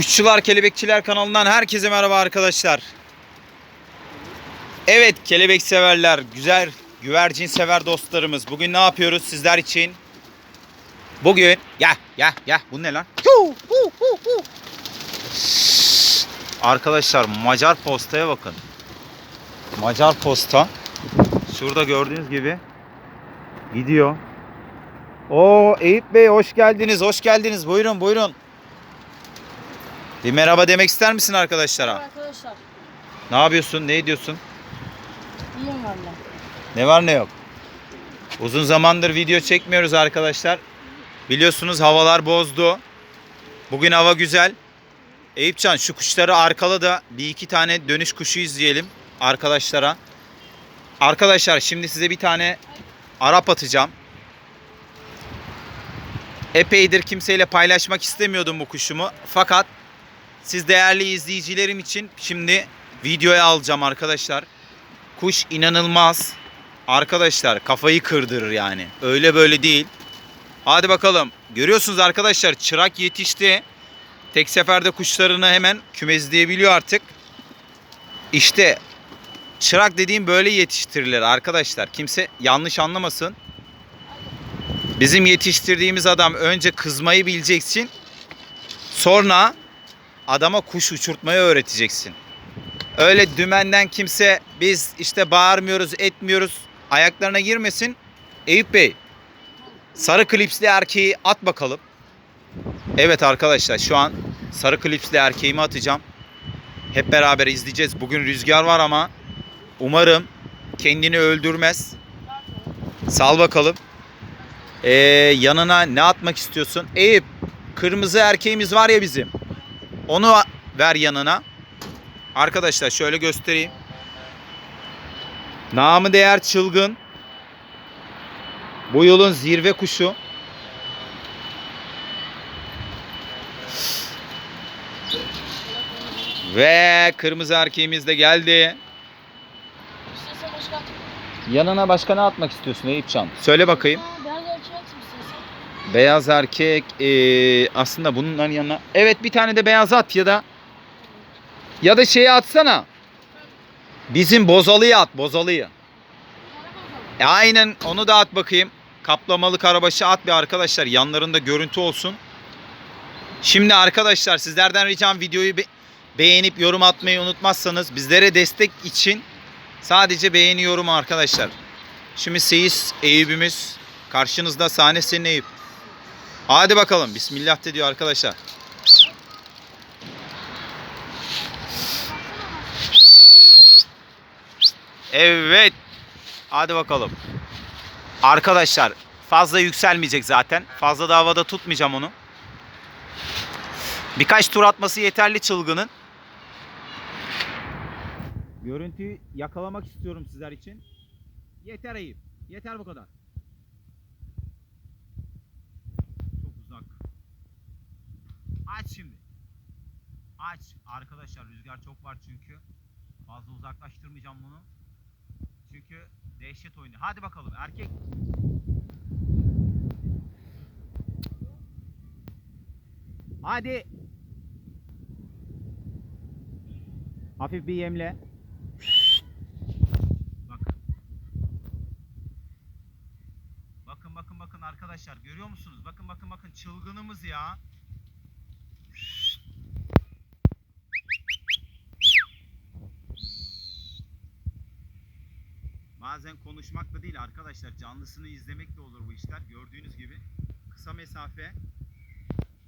Kuşçular Kelebekçiler kanalından herkese merhaba arkadaşlar. Evet kelebek severler, güzel güvercin sever dostlarımız. Bugün ne yapıyoruz sizler için? Bugün ya ya ya bu ne lan? Arkadaşlar Macar postaya bakın. Macar posta. Şurada gördüğünüz gibi gidiyor. Oo Eyüp Bey hoş geldiniz, hoş geldiniz. Buyurun, buyurun. Bir merhaba demek ister misin arkadaşlara? Arkadaşlar Ne yapıyorsun, ne ediyorsun? iyiyim valla. Ne var ne yok? Uzun zamandır video çekmiyoruz arkadaşlar. Biliyorsunuz havalar bozdu. Bugün hava güzel. Eyüpcan şu kuşları arkala da bir iki tane dönüş kuşu izleyelim arkadaşlara. Arkadaşlar şimdi size bir tane Arap atacağım. Epeydir kimseyle paylaşmak istemiyordum bu kuşumu. Fakat siz değerli izleyicilerim için şimdi videoya alacağım arkadaşlar. Kuş inanılmaz. Arkadaşlar kafayı kırdırır yani. Öyle böyle değil. Hadi bakalım. Görüyorsunuz arkadaşlar çırak yetişti. Tek seferde kuşlarını hemen kümezleyebiliyor artık. İşte çırak dediğim böyle yetiştirilir arkadaşlar. Kimse yanlış anlamasın. Bizim yetiştirdiğimiz adam önce kızmayı bileceksin. Sonra adama kuş uçurtmayı öğreteceksin. Öyle dümenden kimse biz işte bağırmıyoruz, etmiyoruz ayaklarına girmesin. Eyüp Bey, sarı klipsli erkeği at bakalım. Evet arkadaşlar şu an sarı klipsli erkeğimi atacağım. Hep beraber izleyeceğiz. Bugün rüzgar var ama umarım kendini öldürmez. Sal bakalım. Ee, yanına ne atmak istiyorsun? Eyüp, kırmızı erkeğimiz var ya bizim. Onu ver yanına. Arkadaşlar şöyle göstereyim. Namı değer çılgın. Bu yolun zirve kuşu. Ve kırmızı erkeğimiz de geldi. Yanına başka ne atmak istiyorsun Eyüpcan? Söyle bakayım. Aa, ben de ölçü atayım istersen. Beyaz erkek eee, aslında bunların yanına. Evet bir tane de beyaz at ya da ya da şeyi atsana. Bizim bozalıyı at bozalıyı. E aynen onu da at bakayım. Kaplamalı karabaşı at bir arkadaşlar. Yanlarında görüntü olsun. Şimdi arkadaşlar sizlerden ricam videoyu be- beğenip yorum atmayı unutmazsanız bizlere destek için sadece beğeni yorum arkadaşlar. Şimdi Seyis Eyüp'ümüz karşınızda sahne senin Eyüp. Hadi bakalım. Bismillah de diyor arkadaşlar. Evet. Hadi bakalım. Arkadaşlar fazla yükselmeyecek zaten. Fazla da havada tutmayacağım onu. Birkaç tur atması yeterli çılgının. Görüntüyü yakalamak istiyorum sizler için. Yeter Eyüp. Yeter bu kadar. Çok uzak. Aç şimdi. Aç. Arkadaşlar rüzgar çok var çünkü. Fazla uzaklaştırmayacağım bunu. Çünkü dehşet oynuyor. Hadi bakalım erkek. Hadi. Hafif bir yemle. Bak. Bakın bakın bakın arkadaşlar görüyor musunuz? Bakın bakın bakın çılgınımız ya. Bazen konuşmakla değil arkadaşlar canlısını izlemekle olur bu işler. Gördüğünüz gibi kısa mesafe.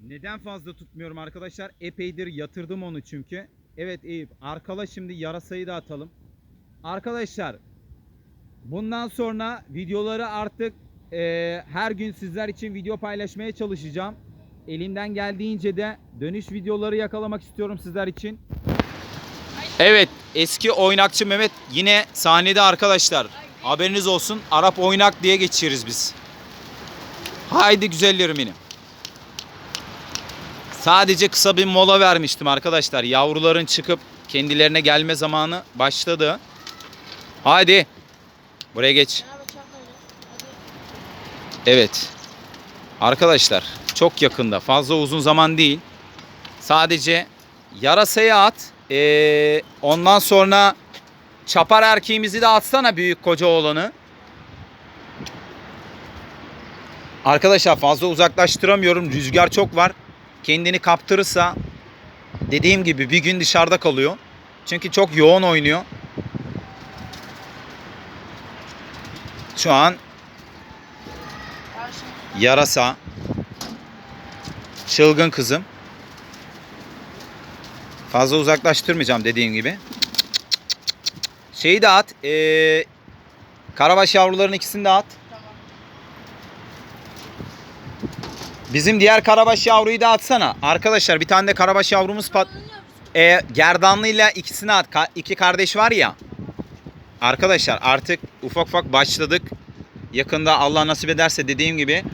Neden fazla tutmuyorum arkadaşlar? Epeydir yatırdım onu çünkü. Evet Eyüp arkala şimdi yarasayı da atalım. Arkadaşlar bundan sonra videoları artık eee, her gün sizler için video paylaşmaya çalışacağım. Elimden geldiğince de dönüş videoları yakalamak istiyorum sizler için. Evet eski oynakçı Mehmet yine sahnede arkadaşlar. Haberiniz olsun Arap oynak diye geçiriz biz. Haydi güzellerim benim. Sadece kısa bir mola vermiştim arkadaşlar. Yavruların çıkıp kendilerine gelme zamanı başladı. Haydi. Buraya geç. Evet. Arkadaşlar çok yakında. Fazla uzun zaman değil. Sadece yarasayı at. Ee, ondan sonra çapar erkeğimizi de atsana büyük koca olanı. Arkadaşlar fazla uzaklaştıramıyorum. Rüzgar çok var. Kendini kaptırırsa dediğim gibi bir gün dışarıda kalıyor. Çünkü çok yoğun oynuyor. Şu an yarasa, çılgın kızım. Fazla uzaklaştırmayacağım dediğim gibi. Şeyi de at. ee, karabaş yavruların ikisini de at. Bizim diğer karabaş yavruyu da atsana. Arkadaşlar bir tane de karabaş yavrumuz pat... E, gerdanlıyla ikisini at. Ka- iki kardeş var ya. Arkadaşlar artık ufak ufak başladık. Yakında Allah nasip ederse dediğim gibi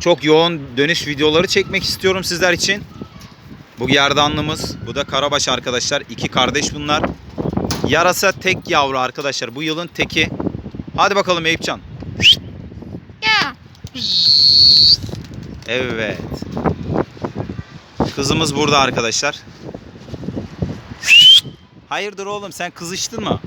çok yoğun dönüş videoları çekmek istiyorum sizler için. Bu gerdanlımız, bu da karabaş arkadaşlar. İki kardeş bunlar. Yarasa tek yavru arkadaşlar. Bu yılın teki. Hadi bakalım Eyüpcan. Evet. Kızımız burada arkadaşlar. Hayırdır oğlum sen kızıştın mı?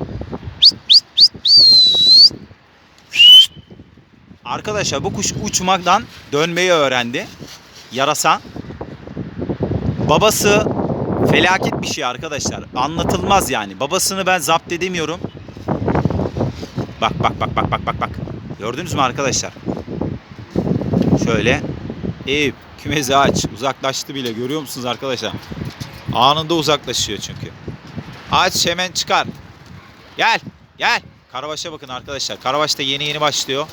Arkadaşlar bu kuş uçmaktan dönmeyi öğrendi. Yarasa. Babası felaket bir şey arkadaşlar. Anlatılmaz yani. Babasını ben zapt edemiyorum. Bak bak bak bak bak bak bak. Gördünüz mü arkadaşlar? Şöyle. Eyüp kümezi aç. Uzaklaştı bile görüyor musunuz arkadaşlar? Anında uzaklaşıyor çünkü. Aç hemen çıkar. Gel. Gel. Karabaş'a bakın arkadaşlar. Karabaş da yeni yeni başlıyor.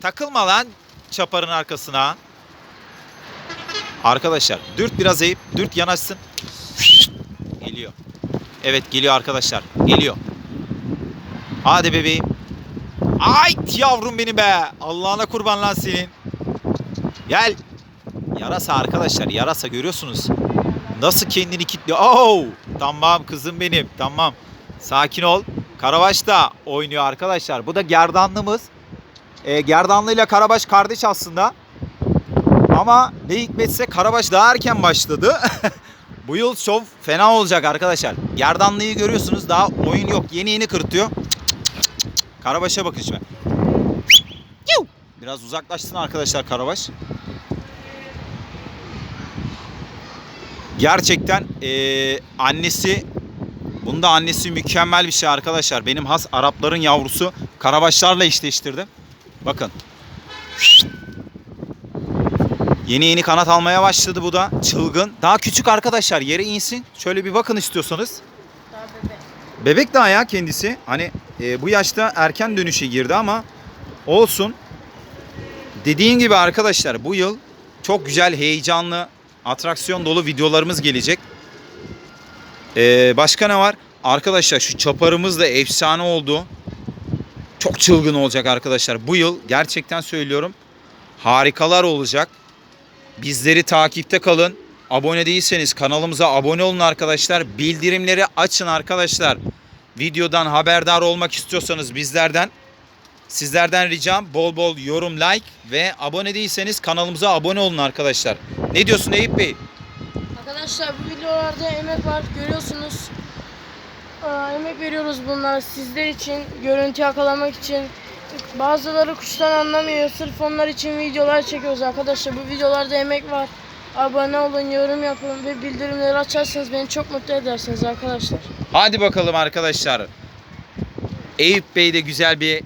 Takılma lan çaparın arkasına. Arkadaşlar dürt biraz Eyüp. Dürt yanaşsın. Geliyor. Evet geliyor arkadaşlar. Geliyor. Hadi bebeğim. Ay yavrum benim be. Allah'ına kurban lan senin. Gel. Yarasa arkadaşlar. Yarasa görüyorsunuz. Nasıl kendini kilitliyor. Oh! Tamam kızım benim. Tamam. Sakin ol. Karabaş da oynuyor arkadaşlar. Bu da gerdanlımız. E, gerdanlı ile Karabaş kardeş aslında. Ama ne hikmetse Karabaş daha erken başladı. Bu yıl şov fena olacak arkadaşlar. Gerdanlıyı görüyorsunuz daha oyun yok. Yeni yeni kırıtıyor. Karabaş'a bakın şimdi. Biraz uzaklaşsın arkadaşlar Karabaş. Gerçekten eee, annesi bunda annesi mükemmel bir şey arkadaşlar. Benim has Arapların yavrusu Karabaşlarla eşleştirdim. Bakın. Yeni yeni kanat almaya başladı bu da. Çılgın. Daha küçük arkadaşlar yere insin. Şöyle bir bakın istiyorsanız. Daha bebek. Bebek daha ya kendisi. Hani e, bu yaşta erken dönüşe girdi ama olsun. Dediğim gibi arkadaşlar bu yıl çok güzel, heyecanlı, atraksiyon dolu videolarımız gelecek. E, başka ne var? Arkadaşlar şu çaparımız da efsane oldu. Çok çılgın olacak arkadaşlar. Bu yıl gerçekten söylüyorum harikalar olacak. Bizleri takipte kalın. Abone değilseniz kanalımıza abone olun arkadaşlar. Bildirimleri açın arkadaşlar. Videodan haberdar olmak istiyorsanız bizlerden sizlerden ricam bol bol yorum, like ve abone değilseniz kanalımıza abone olun arkadaşlar. Ne diyorsun Eyüp Bey? Arkadaşlar bu videolarda emek var görüyorsunuz. Aa, emek veriyoruz bunlar sizler için, görüntü yakalamak için. Bazıları kuştan anlamıyor. Sırf onlar için videolar çekiyoruz arkadaşlar. Bu videolarda emek var. Abone olun, yorum yapın ve bildirimleri açarsanız beni çok mutlu edersiniz arkadaşlar. Hadi bakalım arkadaşlar. Eyüp Bey de güzel bir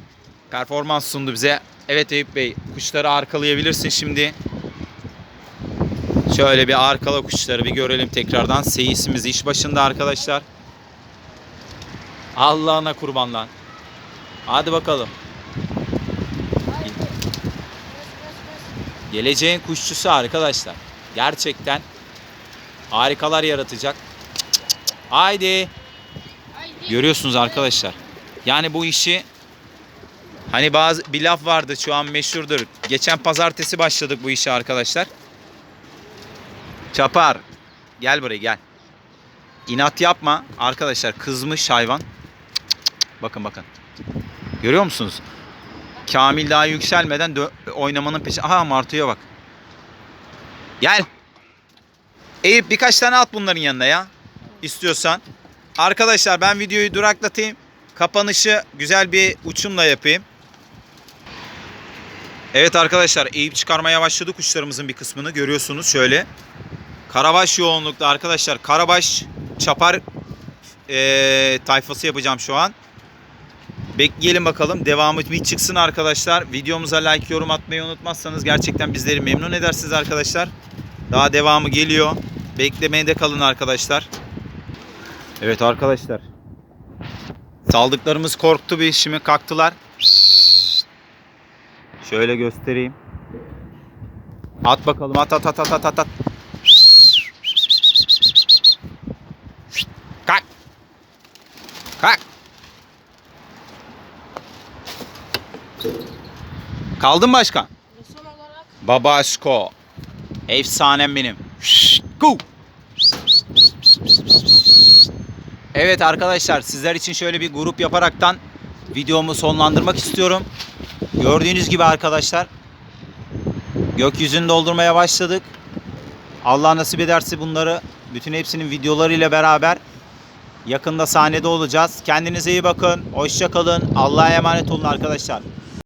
performans sundu bize. Evet Eyüp Bey kuşları arkalayabilirsin şimdi. Şöyle bir arkala kuşları bir görelim tekrardan. Seyisimiz iş başında arkadaşlar. Allah'ına kurban lan. Hadi bakalım. Geleceğin kuşçusu arkadaşlar. Gerçekten harikalar yaratacak. Haydi. Görüyorsunuz arkadaşlar. Yani bu işi hani bazı bir laf vardı şu an meşhurdur. Geçen pazartesi başladık bu işe arkadaşlar. Çapar. Gel buraya gel. İnat yapma. Arkadaşlar kızmış hayvan. Bakın bakın. Görüyor musunuz? Kamil daha yükselmeden oynamanın peşi. Aha martıya bak. Gel. Eyüp birkaç tane at bunların yanına ya. İstiyorsan. Arkadaşlar ben videoyu duraklatayım. Kapanışı güzel bir uçumla yapayım. Evet arkadaşlar Eyüp çıkarmaya başladı kuşlarımızın bir kısmını görüyorsunuz şöyle. Karabaş yoğunlukta arkadaşlar. Karabaş çapar eee, tayfası yapacağım şu an. Bekleyelim bakalım. Devamı bir çıksın arkadaşlar. Videomuza like, yorum atmayı unutmazsanız gerçekten bizleri memnun edersiniz arkadaşlar. Daha devamı geliyor. Beklemeye de kalın arkadaşlar. Evet arkadaşlar. Saldıklarımız korktu bir şimdi kalktılar. Şöyle göstereyim. At bakalım at at at at at at. Kaldın başkan. Ve son olarak Babaşko. Efsanem benim. Şşt, Go. Evet arkadaşlar sizler için şöyle bir grup yaparaktan videomu sonlandırmak istiyorum. Gördüğünüz gibi arkadaşlar gökyüzünü doldurmaya başladık. Allah nasip ederse bunları bütün hepsinin videolarıyla beraber yakında sahnede olacağız. Kendinize iyi bakın. Hoşça kalın. Allah'a emanet olun arkadaşlar.